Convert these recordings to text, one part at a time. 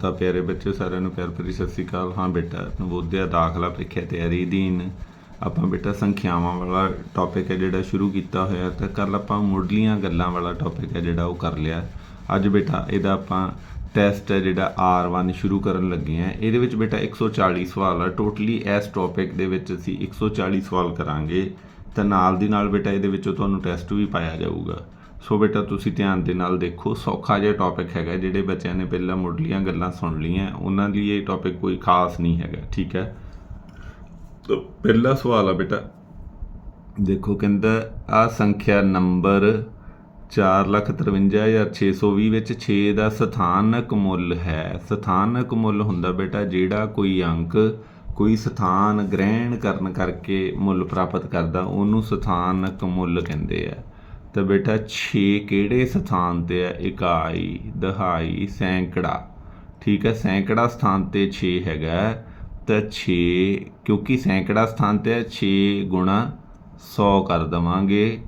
ਤਾਂ ਪਿਆਰੇ ਬੱਚੇ ਸਾਰਿਆਂ ਨੂੰ ਪਿਆਰ ਭਰੀ ਸਤਿ ਸ੍ਰੀ ਅਕਾਲ। ਹਾਂ ਬੇਟਾ, ਨਵੋਦਿਆ ਦਾਖਲਾ ਪ੍ਰੀਖਿਆ ਤਿਆਰੀ ਦੀਨ ਆਪਾਂ ਬੇਟਾ ਸੰਖਿਆਵਾਂ ਵਾਲਾ ਟੌਪਿਕ ਹੈ ਜਿਹੜਾ ਸ਼ੁਰੂ ਕੀਤਾ ਹੋਇਆ। ਤਾਂ ਕੱਲ ਆਪਾਂ ਮੁੱਢਲੀਆਂ ਗੱਲਾਂ ਵਾਲਾ ਟੌਪਿਕ ਹੈ ਜਿਹੜਾ ਉਹ ਕਰ ਲਿਆ। ਅੱਜ ਬੇਟਾ ਇਹਦਾ ਆਪਾਂ ਟੈਸਟ ਹੈ ਜਿਹੜਾ R1 ਸ਼ੁਰੂ ਕਰਨ ਲੱਗੇ ਆ ਇਹਦੇ ਵਿੱਚ ਬੇਟਾ 140 ਸਵਾਲ ਆ। ਟੋਟਲੀ ਇਸ ਟੌਪਿਕ ਦੇ ਵਿੱਚ ਅਸੀਂ 140 ਸਵਾਲ ਕਰਾਂਗੇ। ਤਾਂ ਨਾਲ ਦੀ ਨਾਲ ਬੇਟਾ ਇਹਦੇ ਵਿੱਚੋਂ ਤੁਹਾਨੂੰ ਟੈਸਟ ਵੀ ਪਾਇਆ ਜਾਊਗਾ। ਸੋ ਬੇਟਾ ਤੁਸੀਂ ਧਿਆਨ ਦੇ ਨਾਲ ਦੇਖੋ, ਸੌਖਾ ਜਿਹਾ ਟੌਪਿਕ ਹੈਗਾ, ਜਿਹੜੇ ਬੱਚਿਆਂ ਨੇ ਪਹਿਲਾਂ ਮੁੱਢਲੀਆਂ ਗੱਲਾਂ ਸੁਣ ਲਈਆਂ, ਉਹਨਾਂ ਲਈ ਇਹ ਟੌਪਿਕ ਕੋਈ ਖਾਸ ਨਹੀਂ ਹੈਗਾ, ਠੀਕ ਹੈ? ਤਾਂ ਪਹਿਲਾ ਸਵਾਲ ਆ ਬੇਟਾ। ਦੇਖੋ ਕਹਿੰਦਾ ਆ ਸੰਖਿਆ ਨੰਬਰ 453620 ਵਿੱਚ 6 ਦਾ ਸਥਾਨਕ ਮੁੱਲ ਹੈ। ਸਥਾਨਕ ਮੁੱਲ ਹੁੰਦਾ ਬੇਟਾ ਜਿਹੜਾ ਕੋਈ ਅੰਕ, ਕੋਈ ਸਥਾਨ ਗ੍ਰਹਿਣ ਕਰਨ ਕਰਕੇ ਮੁੱਲ ਪ੍ਰਾਪਤ ਕਰਦਾ, ਉਹਨੂੰ ਸਥਾਨਕ ਮੁੱਲ ਕਹਿੰਦੇ ਆ। ਤਾਂ ਬੇਟਾ 6 ਕਿਹੜੇ ਸਥਾਨ ਤੇ ਹੈ ਇਕਾਈ, ਦਹਾਈ, ਸੈਂਕੜਾ। ਠੀਕ ਹੈ, ਸੈਂਕੜਾ ਸਥਾਨ ਤੇ 6 ਹੈਗਾ। ਤਾਂ 6 ਕਿਉਂਕਿ ਸੈਂਕੜਾ ਸਥਾਨ ਤੇ ਹੈ 6 ਗੁਣਾ 100 ਕਰ ਦਵਾਂਗੇ।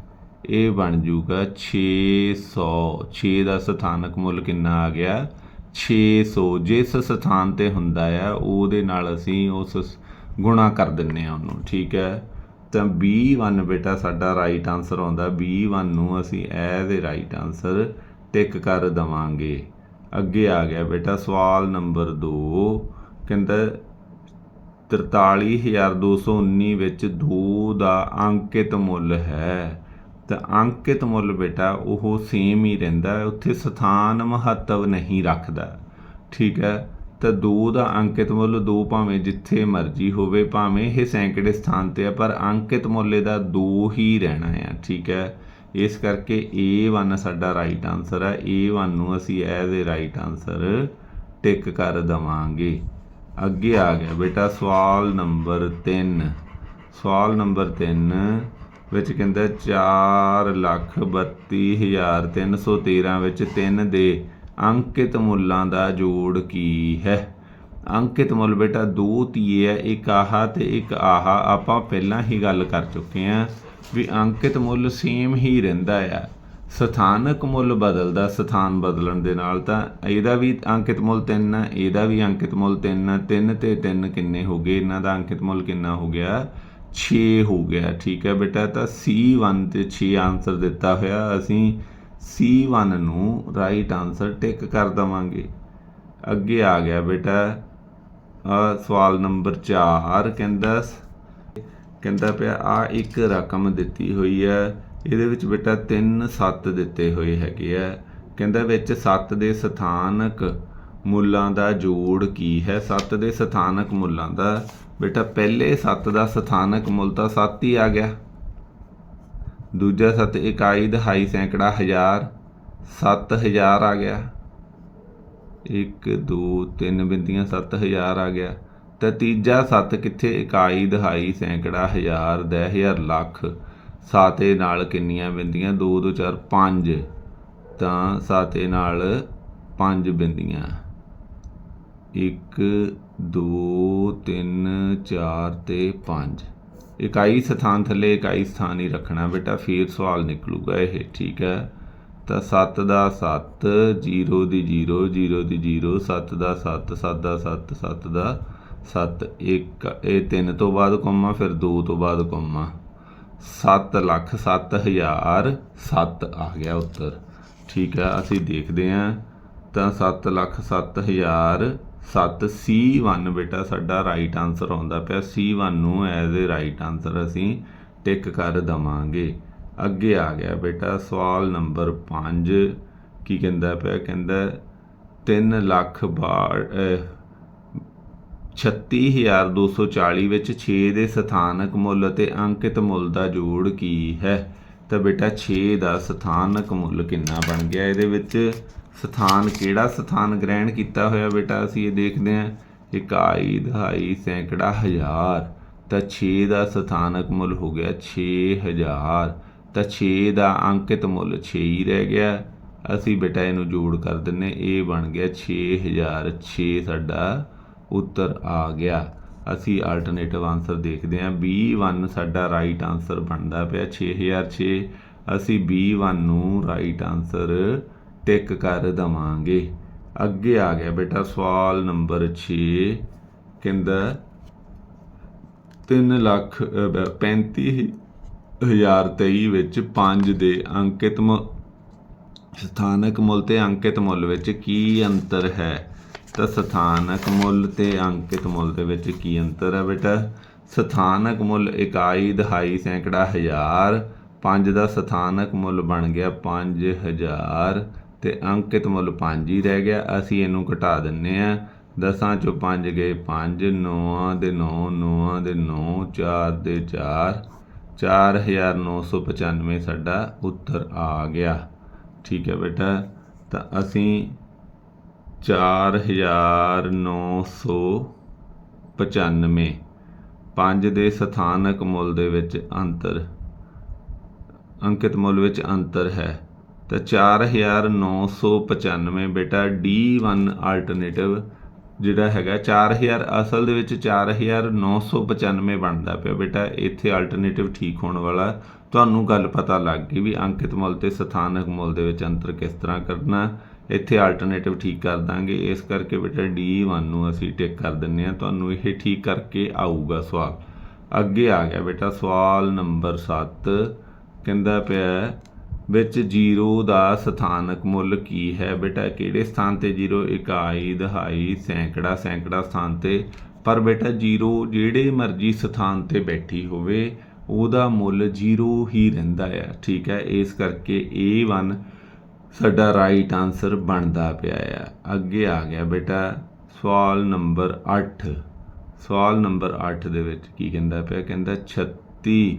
ਇਹ ਬਣ ਜੂਗਾ 600 6 ਦਾ ਸਥਾਨਕ ਮੁੱਲ ਕਿੰਨਾ ਆ ਗਿਆ? 600 ਜਿਸ ਸਥਾਨ ਤੇ ਹੁੰਦਾ ਆ, ਉਹਦੇ ਨਾਲ ਅਸੀਂ ਉਸ ਸ- ਗੁਣਾ ਕਰ ਦਿੰਨੇ ਆ ਉਹਨੂੰ। ਠੀਕ ਹੈ। ਤਾਂ B1 ਬੇਟਾ, ਸਾਡਾ ਰਾਈਟ ਆਨਸਰ ਆਉਂਦਾ। B1 ਨੂੰ ਅਸੀਂ as a right answer tick ਕਰ ਦਵਾਂਗੇ। ਅੱਗੇ ਆ ਗਿਆ ਬੇਟਾ, ਸਵਾਲ ਨੰਬਰ 2 ਕਹਿੰਦਾ 43219 ਵਿੱਚ 2 ਦਾ ਅੰਕਿਤ ਮੁੱਲ ਹੈ। ਤਾਂ ਅੰਕਿਤ ਮੁੱਲ ਬੇਟਾ, ਉਹ ਸੇਮ ਹੀ ਰਹਿੰਦਾ, ਉੱਥੇ ਸਥਾਨ ਮਹੱਤਵ ਨਹੀਂ ਰੱਖਦਾ। ਠੀਕ ਹੈ? ਤਾਂ 2 ਦਾ ਅੰਕਿਤ ਮੁੱਲ 2 ਭਾਵੇਂ ਜਿੱਥੇ ਮਰਜ਼ੀ ਹੋਵੇ, ਭਾਵੇਂ ਇਹ ਸੈਂਕੜੇ ਸਥਾਨ ਤੇ ਆ, ਪਰ ਅੰਕਿਤ ਮੁੱਲ ਦਾ 2 ਹੀ ਰਹਿਣਾ ਆ, ਠੀਕ ਹੈ? ਇਸ ਕਰਕੇ A1 ਸਾਡਾ ਰਾਈਟ ਆਨਸਰ ਹੈ A1 ਨੂੰ ਅਸੀਂ as a right answer tick ਕਰ ਦਵਾਂਗੇ। ਅੱਗੇ ਆ ਗਿਆ ਬੇਟਾ ਸਵਾਲ ਨੰਬਰ 3 ਸਵਾਲ ਨੰਬਰ 3 ਵਿੱਚ ਕਹਿੰਦਾ 432313 ਵਿੱਚ 3 ਦੇ ਅੰਕਿਤ ਮੁੱਲਾਂ ਦਾ ਜੋੜ ਕੀ ਹੈ? ਅੰਕਿਤ ਮੁੱਲ ਬੇਟਾ ਦੋ ਤੀਏ ਹੈ ਇੱਕ ਆਹਾ ਤੇ ਇੱਕ ਆਹਾ। ਆਪਾਂ ਪਹਿਲਾਂ ਹੀ ਗੱਲ ਕਰ ਚੁੱਕੇ ਹਾਂ ਵੀ ਅੰਕਿਤ ਮੁੱਲ ਸੇਮ ਹੀ ਰਹਿੰਦਾ ਆ। ਸਥਾਨਕ ਮੁੱਲ ਬਦਲਦਾ ਸਥਾਨ ਬਦਲਣ ਦੇ ਨਾਲ ਤਾਂ ਇਹਦਾ ਵੀ ਅੰਕਿਤ ਮੁੱਲ 3 ਆ, ਇਹਦਾ ਵੀ ਅੰਕਿਤ ਮੁੱਲ 3 ਆ। 3 ਤੇ 3 ਕਿੰਨੇ ਹੋ ਗਏ? ਇਹਨਾਂ ਦਾ ਅੰਕਿਤ ਮੁੱਲ ਕਿੰਨਾ ਹੋ ਗਿਆ? 6 ਹੋ ਗਿਆ। ਠੀਕ ਹੈ ਬੇਟਾ, ਤਾਂ C1 ਤੇ 6 ਆਨਸਰ ਦਿੱਤਾ ਹੋਇਆ। ਅਸੀਂ C1 ਨੂੰ ਰਾਈਟ ਆਨਸਰ ਟਿਕ ਕਰ ਦਵਾਂਗੇ। ਅੱਗੇ ਆ ਗਿਆ ਬੇਟਾ। ਆਹ ਸਵਾਲ ਨੰਬਰ 4 ਕਹਿੰਦਾ ਕਹਿੰਦਾ ਪਿਆ, ਆ ਇੱਕ ਰਕਮ ਦਿੱਤੀ ਹੋਈ ਹੈ। ਇਹਦੇ ਵਿੱਚ ਬੇਟਾ 3 7 ਦਿੱਤੇ ਹੋਏ ਹੈਗੇ ਆ। ਕਹਿੰਦਾ ਵਿੱਚ 7 ਦੇ ਸਥਾਨਕ ਮੁੱਲਾਂ ਦਾ ਜੋੜ ਕੀ ਹੈ? 7 ਦੇ ਸਥਾਨਕ ਮੁੱਲਾਂ ਦਾ। ਬੇਟਾ, ਪਹਿਲੇ 7 ਦਾ ਸਥਾਨਕ ਮੁੱਲ ਤਾਂ 7 ਹੀ ਆ ਗਿਆ। ਦੂਜਾ 7 ਇਕਾਈ ਦਹਾਈ, ਸੈਂਕੜਾ, ਹਜ਼ਾਰ 7000 ਆ ਗਿਆ। 1 2 3 ਬਿੰਦੀਆਂ 7000 ਆ ਗਿਆ। ਤਾਂ ਤੀਜਾ 7 ਕਿੱਥੇ? ਇਕਾਈ ਦਹਾਈ, ਸੈਂਕੜਾ, ਹਜ਼ਾਰ ਦਸ ਹਜ਼ਾਰ, ਲੱਖ। ਸਾਤੇ ਨਾਲ ਕਿੰਨੀਆਂ ਬਿੰਦੀਆਂ? 2 2 4 5 ਤਾਂ ਸਾਤੇ ਨਾਲ 5 ਬਿੰਦੀਆਂ। 1 2 3 4 ਤੇ 5 ਇਕਾਈ ਸਥਾਨ ਥੱਲੇ ਇਕਾਈ ਸਥਾਨ ਹੀ ਰੱਖਣਾ ਬੇਟਾ, ਫੇਰ ਸਵਾਲ ਨਿਕਲੂਗਾ ਇਹ, ਠੀਕ ਹੈ? ਤਾਂ 7 ਦਾ 7 0 ਦੀ 0 0 ਦੀ 0 7 ਦਾ 7 7 ਦਾ 7 7 ਦਾ 7 1 ਇਹ 3 ਤੋਂ ਬਾਅਦ ਕੋਮਾ, ਫਿਰ 2 ਤੋਂ ਬਾਅਦ ਕੋਮਾ। 7 ਲੱਖ 7000 7 ਆ ਗਿਆ ਉੱਤਰ, ਠੀਕ ਹੈ? ਅਸੀਂ ਦੇਖਦੇ ਹਾਂ। ਤਾਂ 7 ਲੱਖ 7000 7 C1 ਬੇਟਾ ਸਾਡਾ ਰਾਈਟ ਆਨਸਰ ਆਉਂਦਾ ਪਿਆ। C1 ਨੂੰ ਐਜ਼ ਏ ਰਾਈਟ ਆਨਸਰ ਅਸੀਂ ਟਿਕ ਕਰ ਦਵਾਂਗੇ। ਅੱਗੇ ਆ ਗਿਆ ਬੇਟਾ ਸਵਾਲ ਨੰਬਰ 5 ਕੀ ਕਹਿੰਦਾ ਪਿਆ? ਕਹਿੰਦਾ 3 ਲੱਖ ਬਾੜ ਅਹ, 36240 ਵਿੱਚ 6 ਦੇ ਸਥਾਨਕ ਮੁੱਲ ਅਤੇ ਅੰਕਿਤ ਮੁੱਲ ਦਾ ਜੋੜ ਕੀ ਹੈ? ਤਾਂ ਬੇਟਾ 6 ਦਾ ਸਥਾਨਕ ਮੁੱਲ ਕਿੰਨਾ ਬਣ ਗਿਆ? ਇਹਦੇ ਵਿੱਚ ਸਥਾਨ ਕਿਹੜਾ ਸਥਾਨ ਗ੍ਰਹਿਣ ਕੀਤਾ ਹੋਇਆ ਬੇਟਾ? ਅਸੀਂ ਇਹ ਦੇਖਦੇ ਹਾਂ। ਇਕਾਈ, ਦਹਾਈ, ਸੈਂਕੜਾ, ਹਜ਼ਾਰ। ਤਾਂ 6 ਦਾ ਸਥਾਨਕ ਮੁੱਲ ਹੋ ਗਿਆ 6000 ਤਾਂ 6 ਦਾ ਅੰਕਿਤ ਮੁੱਲ 6 ਹੀ ਰਹਿ ਗਿਆ। ਅਸੀਂ ਬੇਟਾ ਇਹਨੂੰ ਜੋੜ ਕਰ ਦਿੰਨੇ ਇਹ ਬਣ ਗਿਆ 6000 6 ਸਾਡਾ ਉੱਤਰ ਆ ਗਿਆ। ਅਸੀਂ ਆਲਟਰਨੇਟਿਵ ਆਨਸਰ ਦੇਖਦੇ ਹਾਂ। B1 ਸਾਡਾ ਰਾਈਟ ਆਨਸਰ ਬਣਦਾ ਪਿਆ। 6006 ਅਸੀਂ B1 ਨੂੰ ਰਾਈਟ ਆਨਸਰ ਟਿਕ ਕਰ ਦਵਾਂਗੇ। ਅੱਗੇ ਆ ਗਿਆ ਬੇਟਾ ਸਵਾਲ ਨੰਬਰ 6 ਕਹਿੰਦਾ 3 ਲੱਖ 35023 ਵਿੱਚ 5 ਦੇ ਅੰਕਿਤ ਮੁ- ਸਥਾਨਕ ਮੁੱਲ ਤੇ ਅੰਕਿਤ ਮੁੱਲ ਵਿੱਚ ਕੀ ਅੰਤਰ ਹੈ? ਤਾਂ ਸਥਾਨਕ ਮੁੱਲ ਤੇ ਅੰਕਿਤ ਮੁੱਲ ਦੇ ਵਿੱਚ ਕੀ ਅੰਤਰ ਹੈ ਬੇਟਾ? ਸਥਾਨਕ ਮੁੱਲ ਇਕਾਈ, ਦਹਾਈ, ਸੈਂਕੜਾ ਹਜ਼ਾਰ। 5 ਦਾ ਸਥਾਨਕ ਮੁੱਲ ਬਣ ਗਿਆ 5000 ਤੇ ਅੰਕਿਤ ਮੁੱਲ 5 ਹੀ ਰਹਿ ਗਿਆ। ਅਸੀਂ ਇਹਨੂੰ ਘਟਾ ਦਿੰਨੇ ਆ। ਦਸਾਂ ਚੋਂ 5 ਗਏ 5 9 ਦੇ 9 9 ਦੇ 9 4 ਦੇ 4 4995 ਸਾਡਾ ਉੱਤਰ ਆ ਗਿਆ। ਠੀਕ ਹੈ ਬੇਟਾ, ਤਾਂ ਅਸੀਂ 4995 5 ਦੇ ਸਥਾਨਕ ਮੁੱਲ ਦੇ ਵਿੱਚ ਅੰਤਰ, ਅੰਕਿਤ ਮੁੱਲ ਵਿੱਚ ਅੰਤਰ ਹੈ। ਤਾਂ 4995 ਬੇਟਾ D1 ਆਲਟਰਨੇਟਿਵ ਜਿਹੜਾ ਹੈਗਾ 4000 ਅਸਲ ਦੇ ਵਿੱਚ 4995 ਬਣਦਾ ਪਿਆ ਬੇਟਾ, ਇੱਥੇ ਆਲਟਰਨੇਟਿਵ ਠੀਕ ਹੋਣ ਵਾਲਾ। ਤੁਹਾਨੂੰ ਗੱਲ ਪਤਾ ਲੱਗ ਗਈ ਵੀ ਅੰਕਿਤ ਮੁੱਲ ਤੇ ਸਥਾਨਕ ਮੁੱਲ ਦੇ ਵਿੱਚ ਅੰਤਰ ਕਿਸ ਤਰ੍ਹਾਂ ਕਰਨਾ। ਇੱਥੇ ਆਲਟਰਨੇਟਿਵ ਠੀਕ ਕਰ ਦਾਂਗੇ। ਇਸ ਕਰਕੇ ਬੇਟਾ D1 ਨੂੰ ਅਸੀਂ ਟਿਕ ਕਰ ਦਿੰਨੇ ਆ ਤੁਹਾਨੂੰ ਇਹ ਠੀਕ ਕਰਕੇ ਆਊਗਾ ਸਵਾਲ। ਅੱਗੇ ਆ ਗਿਆ ਬੇਟਾ ਸਵਾਲ ਨੰਬਰ 7 ਕਹਿੰਦਾ ਪਿਆ ਵਿੱਚ 0 ਦਾ ਸਥਾਨਕ ਮੁੱਲ ਕੀ ਹੈ? ਬੇਟਾ, ਕਿਹੜੇ ਸਥਾਨ ਤੇ 0 ਇਕਾਈ, ਦਹਾਈ, ਸੈਂਕੜਾ ਸੈਂਕੜਾ ਸਥਾਨ ਤੇ। ਪਰ ਬੇਟਾ 0 ਜਿਹੜੇ ਮਰਜ਼ੀ ਸਥਾਨ ਤੇ ਬੈਠੀ ਹੋਵੇ, ਉਹਦਾ ਮੁੱਲ 0 ਹੀ ਰਹਿੰਦਾ ਆ। ਠੀਕ ਹੈ? ਇਸ ਕਰਕੇ A1 ਸਾਡਾ ਰਾਈਟ ਆਨਸਰ ਬਣਦਾ ਪਿਆ ਆ। ਅੱਗੇ ਆ ਗਿਆ ਬੇਟਾ, ਸਵਾਲ ਨੰਬਰ 8 ਸਵਾਲ ਨੰਬਰ 8 ਦੇ ਵਿੱਚ ਕੀ ਕਹਿੰਦਾ ਪਿਆ? ਕਹਿੰਦਾ 36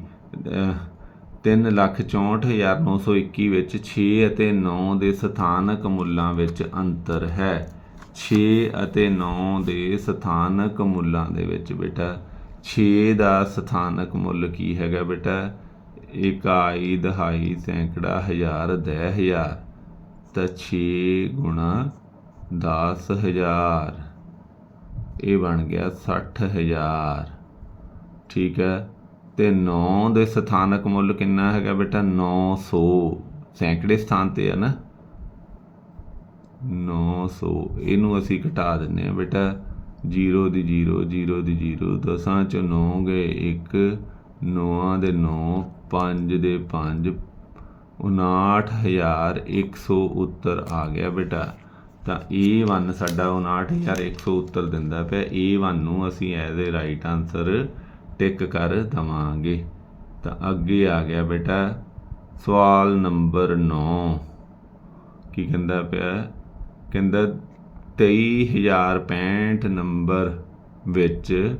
364921 ਵਿੱਚ 6 ਅਤੇ 9 ਦੇ ਸਥਾਨਕ ਮੁੱਲਾਂ ਵਿੱਚ ਅੰਤਰ ਹੈ। 6 ਅਤੇ 9 ਦੇ ਸਥਾਨਕ ਮੁੱਲਾਂ ਦੇ ਵਿੱਚ ਬੇਟਾ 6 ਦਾ ਸਥਾਨਕ ਮੁੱਲ ਕੀ ਹੈਗਾ ਬੇਟਾ? ਇਕਾਈ ਦਹਾਈ, ਸੈਂਕੜਾ, ਹਜ਼ਾਰ, ਦਹਿ ਹਜ਼ਾਰ। ਤਾਂ 6 ਗੁਣਾ 10000 ਇਹ ਬਣ ਗਿਆ 60000 ਠੀਕ ਹੈ? ਤੇ 9 ਦੇ ਸਥਾਨਕ ਮੁੱਲ ਕਿੰਨਾ ਹੈਗਾ ਬੇਟਾ? 900 ਸੈਂਕੜੇ ਸਥਾਨ ਤੇ ਹੈ ਨਾ? 900 ਇਹਨੂੰ ਅਸੀਂ ਘਟਾ ਦਿੰਨੇ ਆ ਬੇਟਾ। 0 ਦੀ 0 0 ਦੀ 0 ਦਸਾਂ ਚ 9 ਗਏ 1 9 ਦੇ 9 5 ਦੇ 5 59100 ਉੱਤਰ ਆ ਗਿਆ ਬੇਟਾ। ਤਾਂ A1 ਸਾਡਾ 59100 ਉੱਤਰ ਦਿੰਦਾ ਪਿਆ। A1 ਨੂੰ ਅਸੀਂ as a right answer tick ਕਰ ਦਵਾਂਗੇ। ਤਾਂ ਅੱਗੇ ਆ ਗਿਆ ਬੇਟਾ, ਸਵਾਲ ਨੰਬਰ 9 ਕੀ ਕਹਿੰਦਾ ਪਿਆ? ਕਹਿੰਦਾ 23065 ਨੰਬਰ ਵਿੱਚ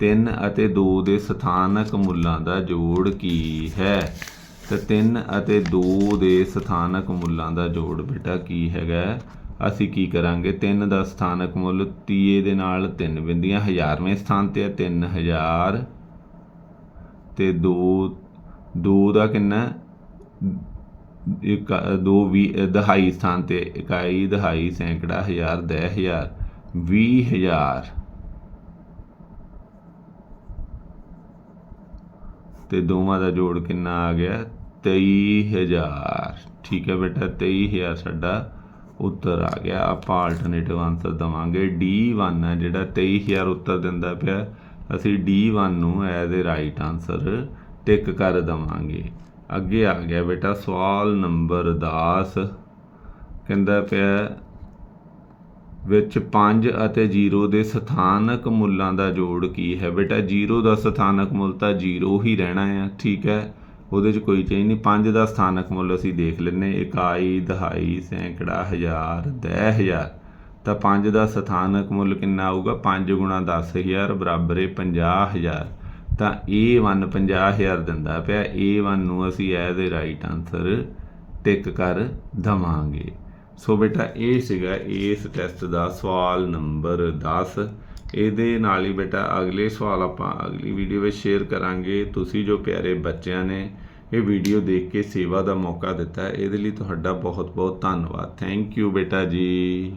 3 ਅਤੇ 2 ਦੇ ਸਥਾਨਕ ਮੁੱਲਾਂ ਦਾ ਜੋੜ ਕੀ ਹੈ? ਤਾਂ 3 ਅਤੇ 2 ਦੇ ਸਥਾਨਕ ਮੁੱਲਾਂ ਦਾ ਜੋੜ ਬੇਟਾ ਕੀ ਹੈਗਾ? ਅਸੀਂ ਕੀ ਕਰਾਂਗੇ? 3 ਦਾ ਸਥਾਨਕ ਮੁੱਲ 30 ਦੇ ਨਾਲ 3 ਬਿੰਦੀਆਂ, ਹਜ਼ਾਰਵੇਂ ਸਥਾਨ ਤੇ ਹੈ 3000 ਤੇ 2 2 ਦਾ ਕਿੰਨਾ? ਇੱਕ, ਦੋ ਵੀ, ਦਹਾਈ ਸਥਾਨ ਤੇ ਇਕਾਈ, ਦਹਾਈ, ਸੈਂਕੜਾ, ਹਜ਼ਾਰ, ਦਹ, ਹਜ਼ਾਰ, ਵੀਹ ਹਜ਼ਾਰ। ਤੇ ਦੋਵਾਂ ਦਾ ਜੋੜ ਕਿੰਨਾ ਆ ਗਿਆ? 23000 ਠੀਕ ਹੈ ਬੇਟਾ 23000 ਸਾਡਾ ਉੱਤਰ ਆ ਗਿਆ। ਆਪਾਂ ਆਲਟਰਨੇਟਿਵ ਆਨਸਰ ਦਵਾਂਗੇ। D1 ਹੈ ਜਿਹੜਾ 23000 ਉੱਤਰ ਦਿੰਦਾ ਪਿਆ। ਅਸੀਂ D1 ਨੂੰ as a right answer tick ਕਰ ਦਵਾਂਗੇ। ਅੱਗੇ ਆ ਗਿਆ ਬੇਟਾ ਸਵਾਲ ਨੰਬਰ 10 ਕਹਿੰਦਾ ਪਿਆ, ਵਿੱਚ 5 ਅਤੇ 0 ਦੇ ਸਥਾਨਕ ਮੁੱਲਾਂ ਦਾ ਜੋੜ ਕੀ ਹੈ? ਬੇਟਾ 0 ਦਾ ਸਥਾਨਕ ਮੁੱਲ ਤਾਂ 0 ਹੀ ਰਹਿਣਾ ਹੈ ਠੀਕ ਹੈ? ਉਹਦੇ 'ਚ ਕੋਈ ਚੇਂਜ ਨਹੀਂ। 5 ਦਾ ਸਥਾਨਕ ਮੁੱਲ ਅਸੀਂ ਦੇਖ ਲੈਨੇ ਇਕਾਈ ਦਹਾਈ, ਸੈਂਕੜਾ, ਹਜ਼ਾਰ, ਦਹ ਹਜ਼ਾਰ। ਤਾਂ 5 ਦਾ ਸਥਾਨਕ ਮੁੱਲ ਕਿੰਨਾ ਆਊਗਾ? 5 ਗੁਣਾ 10000 ਬਰਾਬਰ ਹੈ 50000 ਤਾਂ A1 50000 ਦਿੰਦਾ ਪਿਆ। A1 ਨੂੰ ਅਸੀਂ as a right answer tick ਕਰ ਦਵਾਂਗੇ। ਸੋ ਬੇਟਾ, ਇਹ ਸੀਗਾ ਇਸ ਟੈਸਟ ਦਾ ਸਵਾਲ ਨੰਬਰ 10 ਇਹਦੇ ਨਾਲ ਹੀ ਬੇਟਾ, ਅਗਲੇ ਸਵਾਲ ਆਪਾਂ ਅਗਲੀ ਵੀਡੀਓ ਵਿੱਚ ਸ਼ੇਅਰ ਕਰਾਂਗੇ। ਤੁਸੀਂ ਜੋ ਪਿਆਰੇ ਬੱਚਿਆਂ ਨੇ ਇਹ ਵੀਡੀਓ ਦੇਖ ਕੇ ਸੇਵਾ ਦਾ ਮੌਕਾ ਦਿੱਤਾ, ਇਹਦੇ ਲਈ ਤੁਹਾਡਾ ਬਹੁਤ ਬਹੁਤ ਧੰਨਵਾਦ। ਥੈਂਕ ਯੂ ਬੇਟਾ ਜੀ।